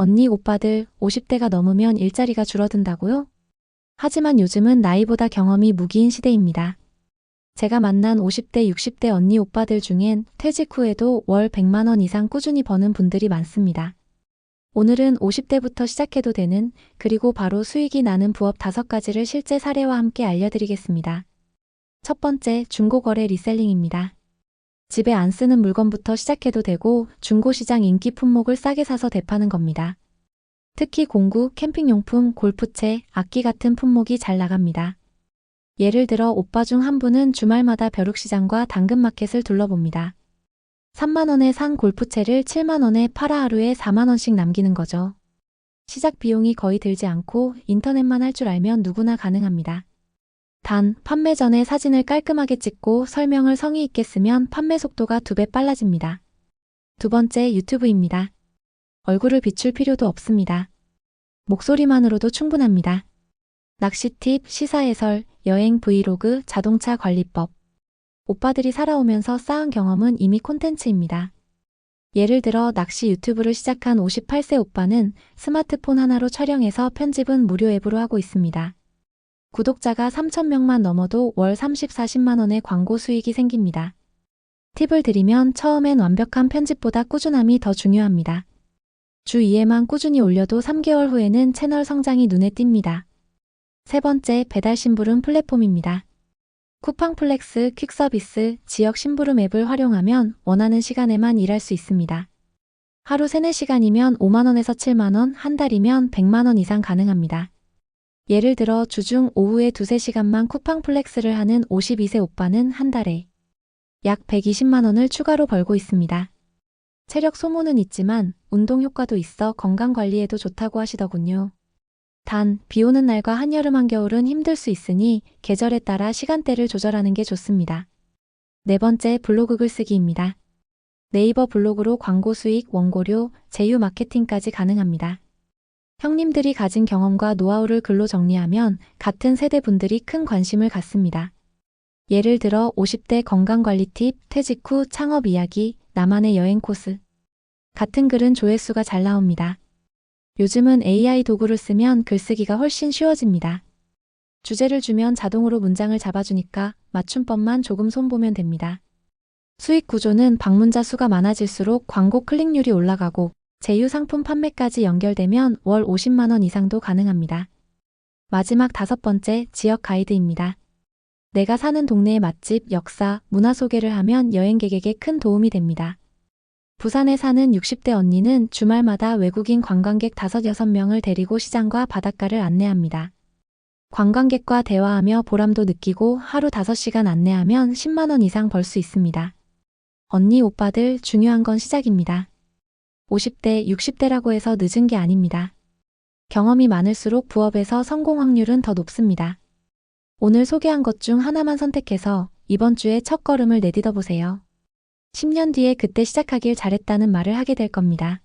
언니 오빠들 50대가 넘으면 일자리가 줄어든다고요? 하지만 요즘은 나이보다 경험이 무기인 시대입니다. 제가 만난 50대, 60대 언니 오빠들 중엔 퇴직 후에도 월 100만 원 이상 꾸준히 버는 분들이 많습니다. 오늘은 50대부터 시작해도 되는 그리고 바로 수익이 나는 부업 5가지를 실제 사례와 함께 알려드리겠습니다. 첫 번째, 중고거래 리셀링입니다. 집에 안 쓰는 물건부터 시작해도 되고 중고시장 인기 품목을 싸게 사서 대파는 겁니다. 특히 공구, 캠핑용품, 골프채, 악기 같은 품목이 잘 나갑니다. 예를 들어 오빠 중 한 분은 주말마다 벼룩시장과 당근마켓을 둘러봅니다. 3만원에 산 골프채를 7만원에 팔아 하루에 4만원씩 남기는 거죠. 시작 비용이 거의 들지 않고 인터넷만 할 줄 알면 누구나 가능합니다. 단, 판매 전에 사진을 깔끔하게 찍고 설명을 성의 있게 쓰면 판매 속도가 두 배 빨라집니다. 두 번째 유튜브입니다. 얼굴을 비출 필요도 없습니다. 목소리만으로도 충분합니다. 낚시 팁, 시사 해설, 여행 브이로그, 자동차 관리법. 오빠들이 살아오면서 쌓은 경험은 이미 콘텐츠입니다. 예를 들어 낚시 유튜브를 시작한 58세 오빠는 스마트폰 하나로 촬영해서 편집은 무료 앱으로 하고 있습니다. 구독자가 3,000명만 넘어도 월 30, 40만원의 광고 수익이 생깁니다. 팁을 드리면 처음엔 완벽한 편집보다 꾸준함이 더 중요합니다. 주 2회만 꾸준히 올려도 3개월 후에는 채널 성장이 눈에 띕니다. 세 번째, 배달 심부름 플랫폼입니다. 쿠팡 플렉스, 퀵 서비스, 지역 심부름 앱을 활용하면 원하는 시간에만 일할 수 있습니다. 하루 3, 4시간이면 5만원에서 7만원, 한 달이면 100만원 이상 가능합니다. 예를 들어 주중 오후에 2, 3시간만 쿠팡 플렉스를 하는 52세 오빠는 한 달에 약 120만 원을 추가로 벌고 있습니다. 체력 소모는 있지만 운동 효과도 있어 건강 관리에도 좋다고 하시더군요. 단, 비 오는 날과 한여름 한겨울은 힘들 수 있으니 계절에 따라 시간대를 조절하는 게 좋습니다. 네 번째, 블로그 글쓰기입니다. 네이버 블로그로 광고 수익, 원고료, 제휴 마케팅까지 가능합니다. 형님들이 가진 경험과 노하우를 글로 정리하면 같은 세대 분들이 큰 관심을 갖습니다. 예를 들어 50대 건강관리 팁, 퇴직 후 창업 이야기, 나만의 여행 코스. 같은 글은 조회수가 잘 나옵니다. 요즘은 AI 도구를 쓰면 글쓰기가 훨씬 쉬워집니다. 주제를 주면 자동으로 문장을 잡아주니까 맞춤법만 조금 손보면 됩니다. 수익 구조는 방문자 수가 많아질수록 광고 클릭률이 올라가고 제휴 상품 판매까지 연결되면 월 50만원 이상도 가능합니다. 마지막 다섯 번째 지역 가이드입니다. 내가 사는 동네의 맛집, 역사, 문화 소개를 하면 여행객에게 큰 도움이 됩니다. 부산에 사는 60대 언니는 주말마다 외국인 관광객 5, 6명을 데리고 시장과 바닷가를 안내합니다. 관광객과 대화하며 보람도 느끼고 하루 5시간 안내하면 10만원 이상 벌 수 있습니다. 언니, 오빠들 중요한 건 시작입니다. 50대, 60대라고 해서 늦은 게 아닙니다. 경험이 많을수록 부업에서 성공 확률은 더 높습니다. 오늘 소개한 것 중 하나만 선택해서 이번 주에 첫 걸음을 내딛어 보세요. 10년 뒤에 그때 시작하길 잘했다는 말을 하게 될 겁니다.